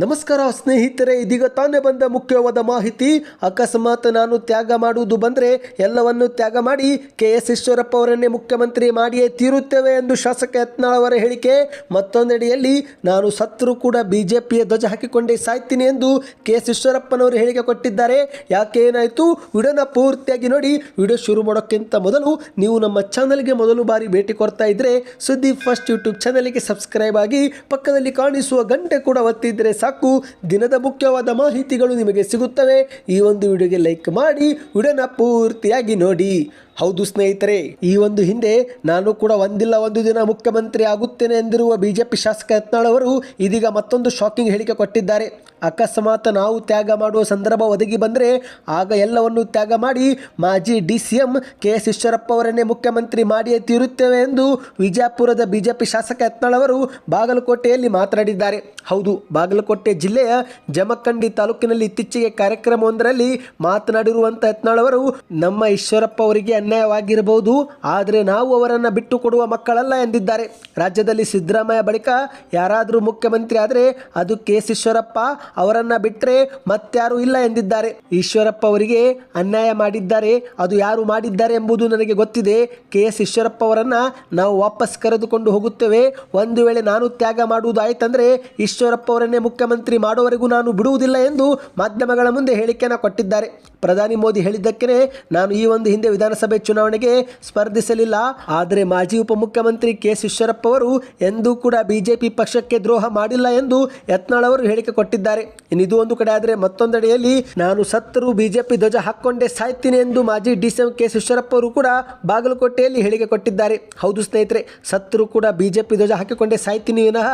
ನಮಸ್ಕಾರ ಸ್ನೇಹಿತರೆ, ಇದೀಗ ತಾನೇ ಬಂದ ಮುಖ್ಯವಾದ ಮಾಹಿತಿ. ಅಕಸ್ಮಾತ್ ನಾನು ತ್ಯಾಗ ಮಾಡುವುದು ಬಂದರೆ ಎಲ್ಲವನ್ನು ತ್ಯಾಗ ಮಾಡಿ ಕೆ ಎಸ್ ಈಶ್ವರಪ್ಪ ಅವರನ್ನೇ ಮುಖ್ಯಮಂತ್ರಿ ಮಾಡಿಯೇ ತೀರುತ್ತೇವೆ ಎಂದು ಶಾಸಕ ಯತ್ನಾಳ್ ಅವರ ಹೇಳಿಕೆ. ಮತ್ತೊಂದೆಡೆಯಲ್ಲಿ ನಾನು ಸತ್ರು ಕೂಡ ಬಿ ಜೆ ಪಿಯ ಧ್ವಜ ಹಾಕಿಕೊಂಡೇ ಸಾಯ್ತೀನಿ ಎಂದು ಕೆ ಎಸ್ ಈಶ್ವರಪ್ಪನವರು ಹೇಳಿಕೆ ಕೊಟ್ಟಿದ್ದಾರೆ. ಯಾಕೆ ಏನಾಯಿತು? ವಿಡಿಯೋನ ಪೂರ್ತಿಯಾಗಿ ನೋಡಿ. ವಿಡಿಯೋ ಶುರು ಮಾಡೋಕ್ಕಿಂತ ಮೊದಲು ನೀವು ನಮ್ಮ ಚಾನಲ್ಗೆ ಮೊದಲು ಬಾರಿ ಭೇಟಿ ಕೊಡ್ತಾ ಇದ್ದರೆ ಸುದ್ದಿ ಫಸ್ಟ್ ಯೂಟ್ಯೂಬ್ ಚಾನಲ್ಗೆ ಸಬ್ಸ್ಕ್ರೈಬ್ ಆಗಿ ಪಕ್ಕದಲ್ಲಿ ಕಾಣಿಸುವ ಗಂಟೆ ಕೂಡ ಒತ್ತಿದ್ರೆ ಸಾಕು. ದಿನದ ಮುಖ್ಯವಾದ ಮಾಹಿತಿಗಳು ನಿಮಗೆ ಸಿಗುತ್ತವೆ. ಈ ಒಂದು ವಿಡಿಯೋಗೆ ಲೈಕ್ ಮಾಡಿ. ವಿಡಿಯೋನ ಪೂರ್ತಿಯಾಗಿ ನೋಡಿ. ಹೌದು ಸ್ನೇಹಿತರೆ, ಈ ಒಂದು ಹಿಂದೆ ನಾನು ಕೂಡ ಒಂದಿಲ್ಲ, ಒಂದು ದಿನ ಮುಖ್ಯಮಂತ್ರಿ ಆಗುತ್ತೇನೆ ಎಂದಿರುವ ಬಿಜೆಪಿ ಶಾಸಕ ಯತ್ನಾಳ್ ಅವರು ಇದೀಗ ಮತ್ತೊಂದು ಶಾಕಿಂಗ್ ಹೇಳಿಕೆ ಕೊಟ್ಟಿದ್ದಾರೆ. ಅಕಸ್ಮಾತ್ ನಾವು ತ್ಯಾಗ ಮಾಡುವ ಸಂದರ್ಭ ಒದಗಿ ಬಂದರೆ ಆಗ ಎಲ್ಲವನ್ನು ತ್ಯಾಗ ಮಾಡಿ ಮಾಜಿ D C M K S Eshwarappa ಅವರನ್ನೇ ಮುಖ್ಯಮಂತ್ರಿ ಮಾಡಿಯೇ ತೀರುತ್ತೇವೆ ಎಂದು ವಿಜಯಪುರದ ಬಿಜೆಪಿ ಶಾಸಕ ಯತ್ನಾಳ್ ಅವರು ಬಾಗಲಕೋಟೆಯಲ್ಲಿ ಮಾತನಾಡಿದ್ದಾರೆ. ಹೌದು, ಬಾಗಲಕೋಟೆ ಜಿಲ್ಲೆಯ ಜಮಖಂಡಿ ತಾಲೂಕಿನಲ್ಲಿ ಇತ್ತೀಚೆಗೆ ಕಾರ್ಯಕ್ರಮವೊಂದರಲ್ಲಿ ಮಾತನಾಡಿರುವಂಥ ಯತ್ನಾಳ್ ಅವರು, ನಮ್ಮ ಈಶ್ವರಪ್ಪ ಅವರಿಗೆ ಅನ್ಯಾಯವಾಗಿರಬಹುದು. ಆದರೆ ನಾವು ಅವರನ್ನು ಬಿಟ್ಟು ಕೊಡುವ ಮಕ್ಕಳಲ್ಲ ಎಂದಿದ್ದಾರೆ. ರಾಜ್ಯದಲ್ಲಿ ಸಿದ್ದರಾಮಯ್ಯ ಬಳಿಕ ಯಾರಾದರೂ ಮುಖ್ಯಮಂತ್ರಿ ಆದರೆ ಅದು ಕೆ ಎಸ್ ಈಶ್ವರಪ್ಪ ಅವರನ್ನು ಬಿಟ್ಟರೆ ಮತ್ತಾರೂ ಇಲ್ಲ ಎಂದಿದ್ದಾರೆ. ಈಶ್ವರಪ್ಪ ಅವರಿಗೆ ಅನ್ಯಾಯ ಮಾಡಿದ್ದಾರೆ. ಅದು ಯಾರು ಮಾಡಿದ್ದಾರೆ ಎಂಬುದು ನನಗೆ ಗೊತ್ತಿದೆ. ಕೆ ಎಸ್ ಈಶ್ವರಪ್ಪ ಅವರನ್ನು ನಾವು ವಾಪಸ್ ಕರೆದುಕೊಂಡು ಹೋಗುತ್ತೇವೆ. ಒಂದು ವೇಳೆ ನಾನು ತ್ಯಾಗ ಮಾಡುವುದಾಯ್ತಂದ್ರೆ ಈಶ್ವರಪ್ಪ ಅವರನ್ನೇ ಮುಖ್ಯಮಂತ್ರಿ ಮಾಡುವವರೆಗೂ ನಾನು ಬಿಡುವುದಿಲ್ಲ ಎಂದು ಮಾಧ್ಯಮಗಳ ಮುಂದೆ ಹೇಳಿಕೆಯನ್ನು ಕೊಟ್ಟಿದ್ದಾರೆ. ಪ್ರಧಾನಿ ಮೋದಿ ಹೇಳಿದ್ದಕ್ಕೆ ನಾನು ಈ ಒಂದು ಹಿಂದೆ ವಿಧಾನಸಭೆ ಚುನಾವಣೆಗೆ ಸ್ಪರ್ಧಿಸಲಿಲ್ಲ. ಆದರೆ ಮಾಜಿ ಉಪಮುಖ್ಯಮಂತ್ರಿ ಕೆ ಈಶ್ವರಪ್ಪ ಅವರು ಎಂದೂ ಕೂಡ ಬಿಜೆಪಿ ಪಕ್ಷಕ್ಕೆ ದ್ರೋಹ ಮಾಡಿಲ್ಲ ಎಂದು ಯತ್ನಾಳ್ ಅವರು ಹೇಳಿಕೆ ಕೊಟ್ಟಿದ್ದಾರೆ. ಇನ್ನಿದು ಒಂದು ಕಡೆ ಆದರೆ ಮತ್ತೊಂದೆಡೆಯಲ್ಲಿ ನಾನು ಸತ್ತರೂ ಬಿಜೆಪಿ ಧ್ವಜ ಹಾಕೊಂಡೆ ಸಾಯ್ತೀನಿ ಎಂದು ಮಾಜಿ ಡಿಸಿಎಂ ಕೆ ಈಶ್ವರಪ್ಪ ಅವರು ಕೂಡ ಬಾಗಲಕೋಟೆಯಲ್ಲಿ ಹೇಳಿಕೆ ಕೊಟ್ಟಿದ್ದಾರೆ. ಹೌದು ಸ್ನೇಹಿತರೆ, ಸತ್ತರೂ ಕೂಡ ಬಿಜೆಪಿ ಧ್ವಜ ಹಾಕಿಕೊಂಡೇ ಸಾಯ್ತೀನಿ ವಿನಃ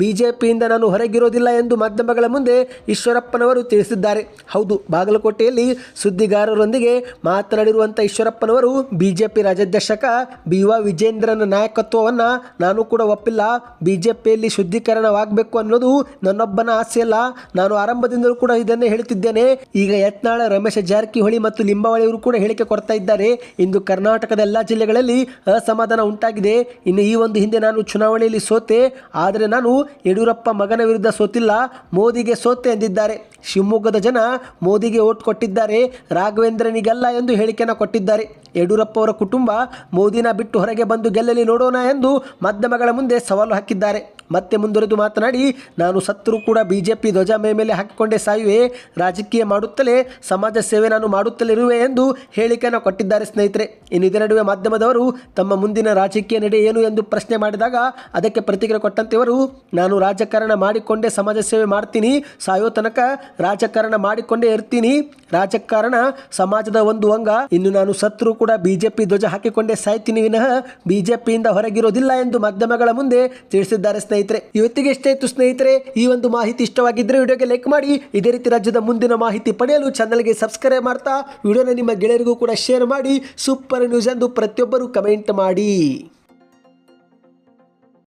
ಬಿಜೆಪಿಯಿಂದ ನಾನು ಹೊರಗಿರೋದಿಲ್ಲ ಎಂದು ಮಾಧ್ಯಮಗಳ ಮುಂದೆ ಈಶ್ವರಪ್ಪನವರು ತಿಳಿಸಿದ್ದಾರೆ. ಹೌದು, ಬಾಗಲಕೋಟೆಯಲ್ಲಿ ಸುದ್ದಿಗಾರರೊಂದಿಗೆ ಮಾತನಾಡಿರುವಂಥ ಈಶ್ವರಪ್ಪನವರು ಬಿಜೆಪಿ ರಾಜ್ಯಾಧ್ಯಕ್ಷಕ ಬಿ ವ ವಿಜೇಂದ್ರನ ನಾಯಕತ್ವವನ್ನು ನಾನು ಕೂಡ ಒಪ್ಪಿಲ್ಲ. ಬಿಜೆಪಿಯಲ್ಲಿ ಶುದ್ಧೀಕರಣವಾಗಬೇಕು ಅನ್ನೋದು ನನ್ನೊಬ್ಬನ ಆಸೆಯಲ್ಲ. ನಾನು ಆರಂಭದಿಂದಲೂ ಕೂಡ ಇದನ್ನೇ ಹೇಳುತ್ತಿದ್ದೇನೆ. ಈಗ ಯತ್ನಾಳ, ರಮೇಶ ಜಾರಕಿಹೊಳಿ ಮತ್ತು ಲಿಂಬಾವಳಿ ಅವರು ಕೂಡ ಹೇಳಿಕೆ ಕೊಡ್ತಾ ಇದ್ದಾರೆ. ಇಂದು ಕರ್ನಾಟಕದ ಎಲ್ಲ ಜಿಲ್ಲೆಗಳಲ್ಲಿ ಅಸಮಾಧಾನ ಉಂಟಾಗಿದೆ. ಇನ್ನು ಈ ಒಂದು ಹಿಂದೆ ನಾನು ಚುನಾವಣೆಯಲ್ಲಿ ಸೋತೆ, ಆದರೆ ನಾನು ಯಡಿಯೂರಪ್ಪ ಮಗನ ವಿರುದ್ಧ ಸೋತಿಲ್ಲ. ಮೋದಿಗೆ ಸೋತೆ ಎಂದಿದ್ದಾರೆ. ಶಿವಮೊಗ್ಗದ ಜನ ಮೋದಿಗೆ ಓಟ್ ಕೊಟ್ಟಿದ್ದಾರೆ. ರಾಘವೇಂದ್ರನಿಗಲ್ಲ ಎಂದು ಹೇಳಿಕೆಯನ್ನು ಕೊಟ್ಟಿದ್ದಾರೆ. ಯಡಿಯೂರಪ್ಪ ಅವರ ಕುಟುಂಬ ಮೋದಿನ ಬಿಟ್ಟು ಹೊರಗೆ ಬಂದು ಗೆಲ್ಲಲಿ ನೋಡೋಣ ಎಂದು ಮಾಧ್ಯಮಗಳ ಮುಂದೆ ಸವಾಲು ಹಾಕಿದ್ದಾರೆ. ಮತ್ತೆ ಮುಂದುವರೆದು ಮಾತನಾಡಿ, ನಾನು ಸತ್ತರೂ ಕೂಡ ಬಿಜೆಪಿ ಧ್ವಜ ಮೇ ಮೇಲೆ ಹಾಕಿಕೊಂಡೇ ಸಾಯುವೆ. ರಾಜಕೀಯ ಮಾಡುತ್ತಲೇ, ಸಮಾಜ ಸೇವೆ ನಾನು ಮಾಡುತ್ತಲೇ ಇರುವೆ ಎಂದು ಹೇಳಿಕೆಯನ್ನು ಕೊಟ್ಟಿದ್ದಾರೆ ಸ್ನೇಹಿತರೆ. ಇನ್ನು ಇದರ ನಡುವೆ ಮಾಧ್ಯಮದವರು ತಮ್ಮ ಮುಂದಿನ ರಾಜಕೀಯ ನಡೆ ಏನು ಎಂದು ಪ್ರಶ್ನೆ ಮಾಡಿದಾಗ, ಅದಕ್ಕೆ ಪ್ರತಿಕ್ರಿಯೆ ಕೊಟ್ಟಂತೆ ಇವರು, ನಾನು ರಾಜಕಾರಣ ಮಾಡಿಕೊಂಡೇ, ಸಮಾಜ ಸೇವೆ ಮಾಡ್ತೀನಿ, ಸಾಯೋ ತನಕ ರಾಜಕಾರಣ ಮಾಡಿಕೊಂಡೇ ಇರ್ತೀನಿ. ರಾಜಕಾರಣ ಸಮಾಜದ ಒಂದು ಅಂಗ. ಇನ್ನು ನಾನು ಸತ್ರು ಕೂಡ ಬಿಜೆಪಿ ಧ್ವಜ ಹಾಕಿಕೊಂಡೇ ಸಾಯ್ತೀನಿ ವಿನಃ, ಬಿಜೆಪಿಯಿಂದ ಹೊರಗಿರೋದಿಲ್ಲ ಎಂದು ಮಾಧ್ಯಮಗಳ ಮುಂದೆ ತಿಳಿಸಿದ್ದಾರೆ ಸ್ನೇಹಿತರೆ. ಇವತ್ತಿಗೆ ಎಷ್ಟೇ ಇತ್ತು ಸ್ನೇಹಿತರೆ, ಈ ಒಂದು ಮಾಹಿತಿ ಇಷ್ಟವಾಗಿದ್ದರೆ ವಿಡಿಯೋಗೆ ಲೈಕ್ ಮಾಡಿ. ಇದೇ ರೀತಿ ರಾಜ್ಯದ ಮುಂದಿನ ಮಾಹಿತಿ ಪಡೆಯಲು ಚಾನಲ್ಗೆ ಸಬ್ಸ್ಕ್ರೈಬ್ ಮಾಡ್ತಾ, ವಿಡಿಯೋನ ನಿಮ್ಮ ಗೆಳೆಯರಿಗೂ ಕೂಡ ಶೇರ್ ಮಾಡಿ. ಸೂಪರ್ ನ್ಯೂಸ್ ಎಂದು ಪ್ರತಿಯೊಬ್ಬರು ಕಮೆಂಟ್ ಮಾಡಿ.